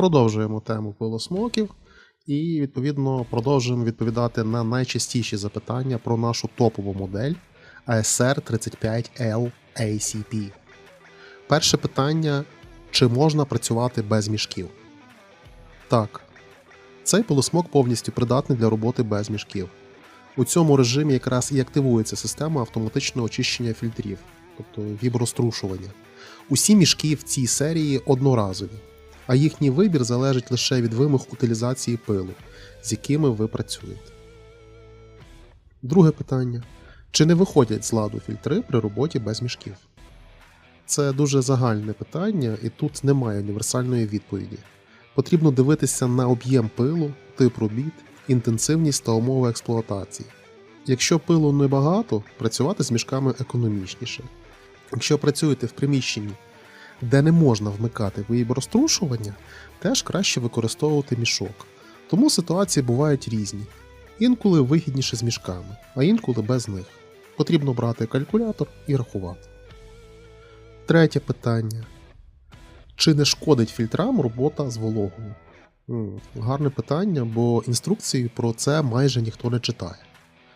Продовжуємо тему пилосмоків і, відповідно, продовжуємо відповідати на найчастіші запитання про нашу топову модель ASR 35L ACP. Перше питання: чи можна працювати без мішків? Так. Цей пилосмок повністю придатний для роботи без мішків. У цьому режимі якраз і активується система автоматичного очищення фільтрів, тобто віброструшування. Усі мішки в цій серії одноразові, а їхній вибір залежить лише від вимог утилізації пилу, з якими ви працюєте. Друге питання: чи не виходять з ладу фільтри при роботі без мішків? Це дуже загальне питання, і тут немає універсальної відповіді. Потрібно дивитися на об'єм пилу, тип робіт, інтенсивність та умови експлуатації. Якщо пилу небагато, працювати з мішками економічніше. Якщо працюєте в приміщенні, де не можна вмикати виборострушування, теж краще використовувати мішок. Тому ситуації бувають різні. Інколи вигідніше з мішками, а інколи без них. Потрібно брати калькулятор і рахувати. Третє питання. Чи не шкодить фільтрам робота з вологою? Гарне питання, бо інструкції про це майже ніхто не читає.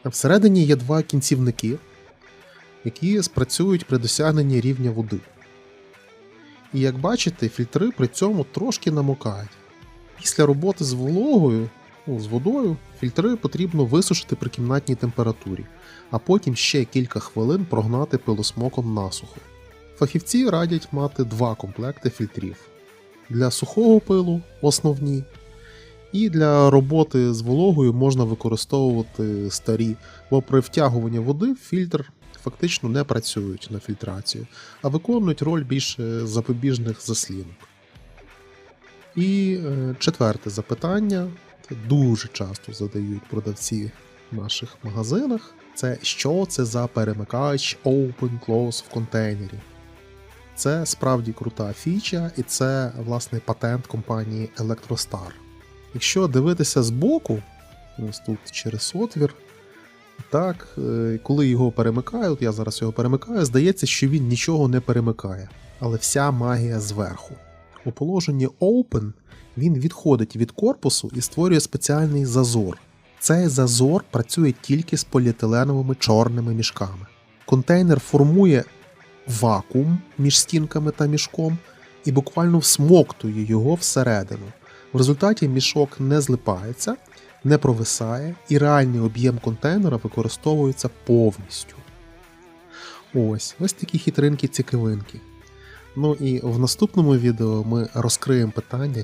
Всередині є два кінцівники, які спрацюють при досягненні рівня води. І як бачите, фільтри при цьому трошки намокають. Після роботи з вологою, ну, з водою, фільтри потрібно висушити при кімнатній температурі, а потім ще кілька хвилин прогнати пилосмоком насухо. Фахівці радять мати два комплекти фільтрів: для сухого пилу основні, і для роботи з вологою можна використовувати старі, бо при втягуванні води фільтр фактично не працюють на фільтрацію, а виконують роль більше запобіжних заслінок. І е, четверте запитання, дуже часто задають продавці в наших магазинах. Це що це за перемикач Open Close в контейнері? Це справді крута фіча, і це власне патент компанії Electrostar. Якщо дивитися збоку, ось тут через отвір, так, е, коли його перемикаю, от я зараз його перемикаю, здається, що він нічого не перемикає, але вся магія зверху. У положенні Open він відходить від корпусу і створює спеціальний зазор. Цей зазор працює тільки з поліетиленовими чорними мішками. Контейнер формує вакуум між стінками та мішком і буквально всмоктує його всередину. В результаті мішок не злипається, не провисає, і реальний об'єм контейнера використовується повністю. Ось ось такі хитринки цікавинки. Ну і в наступному відео ми розкриємо питання,